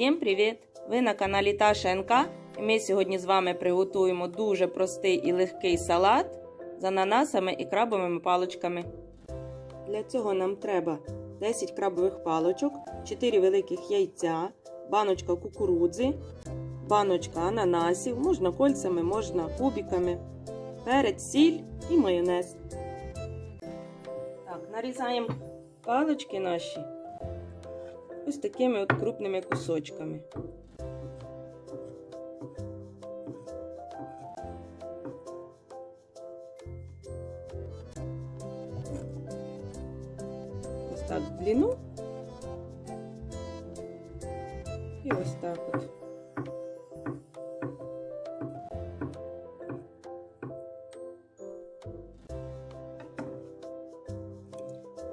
Всім привіт! Ви на каналі Таша НК і ми сьогодні з вами приготуємо дуже простий і легкий салат з ананасами і крабовими паличками. Для цього нам треба 10 крабових паличок, 4 великих яйця, баночка кукурудзи, баночка ананасів, можна кольцями, можна кубиками, перець, сіль і майонез. Так, нарізаємо палички наші ось такими от крупними кусочками. Ось так в длину. І ось так от.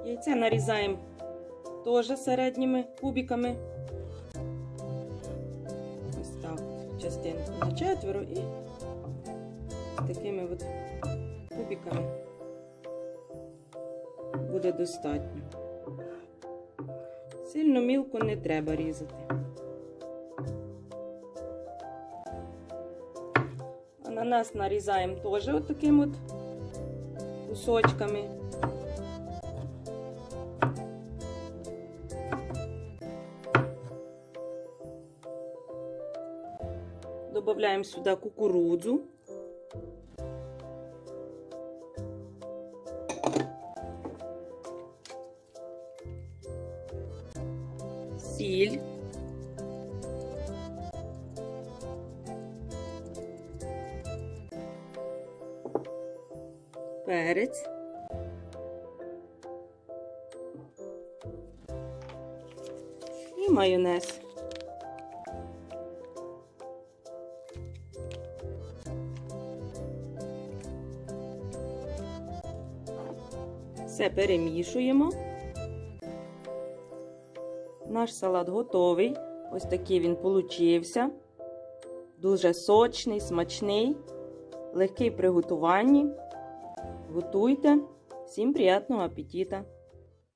Яйця нарізаємо Теж середніми кубиками. Ось так, частинку на четверо і такими от кубиками буде достатньо. Сильно мілко не треба різати. Ананас нарізаємо теж от от кусочками. Добавляем сюда кукурудзу. Сіль. Перець. Майонез. Все перемішуємо. Наш салат готовий. Ось такий він получився. Дуже сочний, смачний, легкий в приготуванні. Готуйте. Всім приємного апетита!